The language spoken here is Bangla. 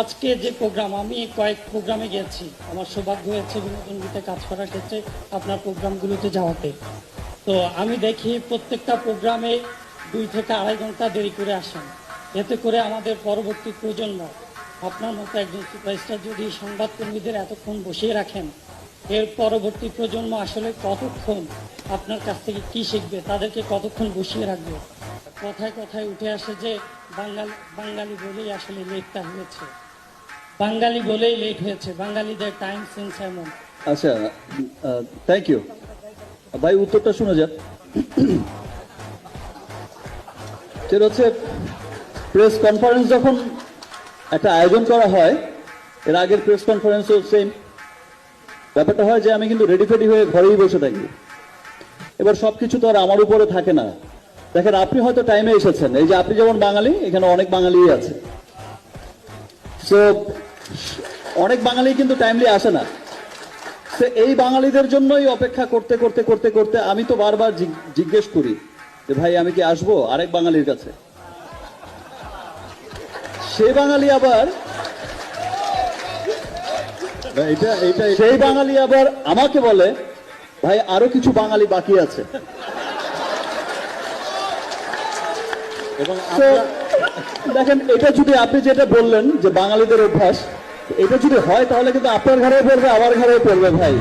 আজকে যে প্রোগ্রাম আমি কয়েক প্রোগ্রামে গেছি। আমার সৌভাগ্য হয়েছে বিনোদন গীতে কাজ করার ক্ষেত্রে আপনার প্রোগ্রামগুলোতে যাওয়াতে। তো আমি দেখি প্রত্যেকটা প্রোগ্রামে দুই থেকে আড়াই ঘণ্টা দেরি করে আসেন। এতে করে আমাদের পরবর্তী প্রজন্ম, আপনার মতো একজন সুপারস্টার যদি সংবাদকর্মীদের এতক্ষণ বসিয়ে রাখেন, এর পরবর্তী প্রজন্ম আসলে কতক্ষণ আপনার কাছ থেকে কি শিখবে, তাদেরকে কতক্ষণ বসিয়ে রাখবে? কথায় কথায় উঠে আসে যে বাঙালি বাঙালি বলেই আসলে লেটটা হয়েছে। বাঙালি বলেই লেট হয়েছে, বাঙালিদের টাইম সেন্স এমন। আচ্ছা থ্যাংক ইউ ভাই, উত্তরটা শোনা যাক সেটা হচ্ছে প্রেস কনফারেন্স যখন একটা আয়োজন করা হয়, এর আগের প্রেস কনফারেন্সও সেম ব্যাপারটা হয় যে, আমি কিন্তু রেডি ফেডি হয়ে ঘরেই বসে থাকি। এবার সব কিছু তো আর আমার উপরে থাকে না। দেখেন, আপনি হয়তো টাইমে এসেছেন। এই যে, আপনি যেমন বাঙালি, এখানে অনেক বাঙালি আছে। সো অনেক বাঙালি কিন্তু টাইমলি আসে না। তো এই বাঙালিদের জন্যই অপেক্ষা করতে করতে করতে করতে আমি তো বারবার জিজ্ঞেস করি যে ভাই আমি কি আসব আরেক বাঙালির কাছে? সে বাঙালি আবার এটা এটা সেই বাঙালি আবার আমাকে বলে ভাই আরও কিছু বাঙালি বাকি আছে। এবং দেখেন এটা যদি আপনি যেটা বললেন যে বাঙালিদের অভ্যাস এটা যদি হয় তাহলে কিন্তু আপনার ঘরে পড়বে আমার ঘরে পড়বে ভাই।